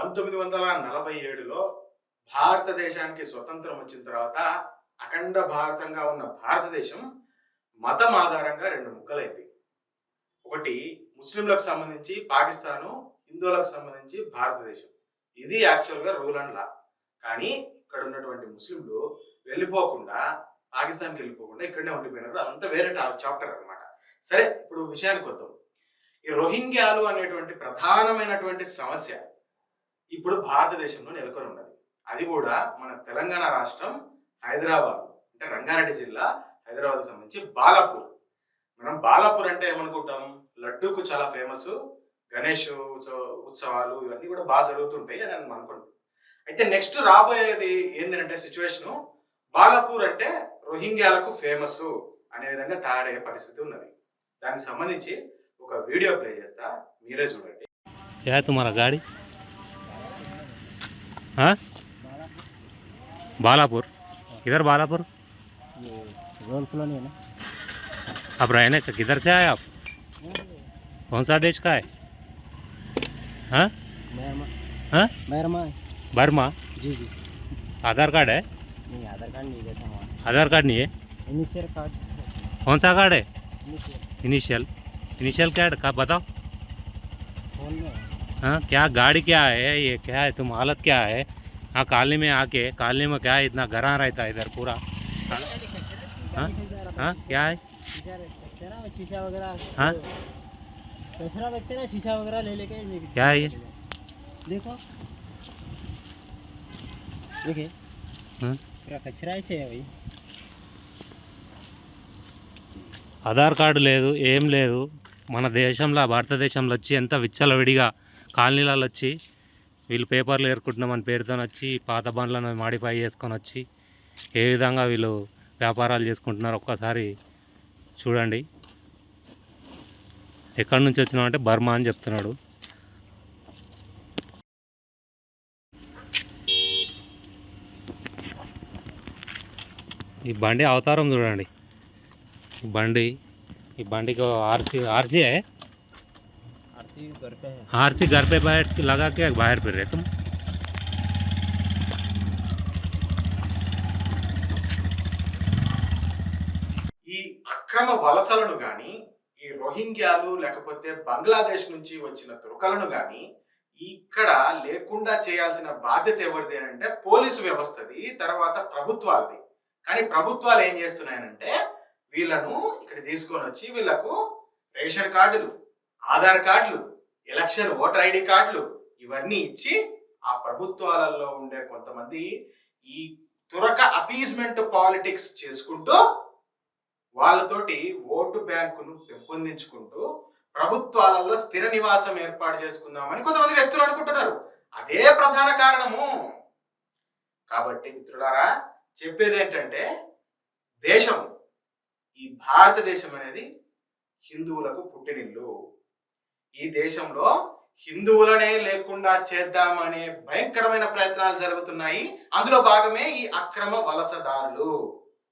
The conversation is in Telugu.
పంతొమ్మిది వందల నలభై ఏడులో భారతదేశానికి స్వతంత్రం వచ్చిన తర్వాత అఖండ భారతంగా ఉన్న భారతదేశం మతం ఆధారంగా రెండు ముక్కలైంది. ఒకటి ముస్లింలకు సంబంధించి పాకిస్తాను హిందువులకు సంబంధించి భారతదేశం. ఇది యాక్చువల్గా రూల్ అండ్ లా. కానీ ఇక్కడ ఉన్నటువంటి ముస్లింలు వెళ్ళిపోకుండా పాకిస్తాన్కి వెళ్ళిపోకుండా ఇక్కడనే ఉండిపోయినారు. అదంతా వేరే చాప్టర్ అనమాట సరే ఇప్పుడు విషయానికి వద్దాం. ఈ రోహింగ్యాలు అనేటువంటి ప్రధానమైనటువంటి సమస్య ఇప్పుడు భారతదేశంలో నెలకొని ఉన్నది. అది కూడా మన తెలంగాణ రాష్ట్రం హైదరాబాద్ అంటే రంగారెడ్డి జిల్లా హైదరాబాద్కి సంబంధించి బాలాపూర్. మనం బాలాపూర్ అంటే ఏమనుకుంటాం? లడ్డూకు చాలా ఫేమస్ గణేష్ ఉత్సవ- ఉత్సవాలు ఇవన్నీ కూడా బాగా జరుగుతుంటాయి అని మనం అనుకుంటాం. అయితే నెక్స్ట్ రాబోయేది ఏంటంటే సిచ్యువేషన్ బాలాపూర్ అంటే రోహింగ్యాలకు ఫేమస్ అనే విధంగా తయారయ్యే పరిస్థితి ఉన్నది. దానికి సంబంధించి ఒక వీడియో ప్లే చేస్తా మీరే చూడండి. గాడి. है? बालापुर। किधर बालापुर? ये रोल कॉलोनी है ना? अब रहने का किधर से आए आप? कौन सा देश का है? हाँ? हाँ? बर्मा? जी जी। आधार कार्ड है? नहीं आधार कार्ड नहीं देता वहाँ। आधार कार्ड नहीं है? Initial card. कौन सा कार्ड है? इनिशियल। इनिशियल। कार्ड का बताओ। है। हाँ क्या गाड़ी क्या है ये क्या है तुम हालत क्या है हाँ कॉलोनी में आके कॉलोनी में क्या है इतना घरा रहता है इधर पूरा हाँ हाँ? हाँ क्या है शीशा रखते हैं ना शीशा वगैरह हाँ? कचरा रखते हैं ना शीशा वगैरह ले लेके ये क्या है ये? देखो देखिए हाँ? पूरा कचरा ऐसे है भाई ఆధార్ కార్డు లేదు ఏం లేదు మన దేశంలో భారతదేశంలో వచ్చి ఎంత విచ్చలవిడిగా కాలనీలలో వచ్చి వీళ్ళు పేపర్లు ఏరుకుంటున్నామని పేరుతో వచ్చి పాత బండ్లను మాడిఫై చేసుకొని వచ్చి ఏ విధంగా వీళ్ళు వ్యాపారాలు చేసుకుంటున్నారు ఒక్కసారి చూడండి. ఎక్కడి నుంచి వచ్చినామంటే బర్మా అని చెప్తున్నాడు. ఈ బండి అవతారం చూడండి. బండి ఈ బండికి ఆర్సీ ఆర్సీయే? आरसी घर पे है आरसी घर पे बैठ के लगा के बाहर फिर रहे तुम ఈ అక్రమ వలసలను గాని ఈ రోహింగ్యాలు లేకపోతే బంగ్లాదేశ్ నుంచి వచ్చిన తురకలను గాని ఇక్కడ లేకుండా చేయాల్సిన బాధ్యత ఎవరిది అని అంటే పోలీసు వ్యవస్థది తర్వాత ప్రభుత్వాలది కానీ ప్రభుత్వాలు ఏం చేస్తున్నాయనంటే వీళ్ళను ఇక్కడ తీసుకొని వచ్చి వీళ్ళకు రేషన్ కార్డులు ఆధార్ కార్డులు ఎలక్షన్ ఓటర్ ఐడి కార్డులు ఇవన్నీ ఇచ్చి ఆ ప్రభుత్వాలలో ఉండే కొంతమంది ఈ తురక అపీజ్మెంట్ పాలిటిక్స్ చేసుకుంటూ వాళ్ళతోటి ఓటు బ్యాంకును పెంపొందించుకుంటూ ప్రభుత్వాలలో స్థిర నివాసం ఏర్పాటు చేసుకుందామని కొంతమంది వ్యక్తులు అనుకుంటున్నారు. అదే ప్రధాన కారణము. కాబట్టి మిత్రులారా చెప్పేది ఏంటంటే దేశం ఈ భారతదేశం అనేది హిందువులకు పుట్టినిల్లు. ఈ దేశంలో హిందువులనే లేకుండా చేద్దామనే భయంకరమైన ప్రయత్నాలు జరుగుతున్నాయి. అందులో భాగమే ఈ అక్రమ వలసదారులు.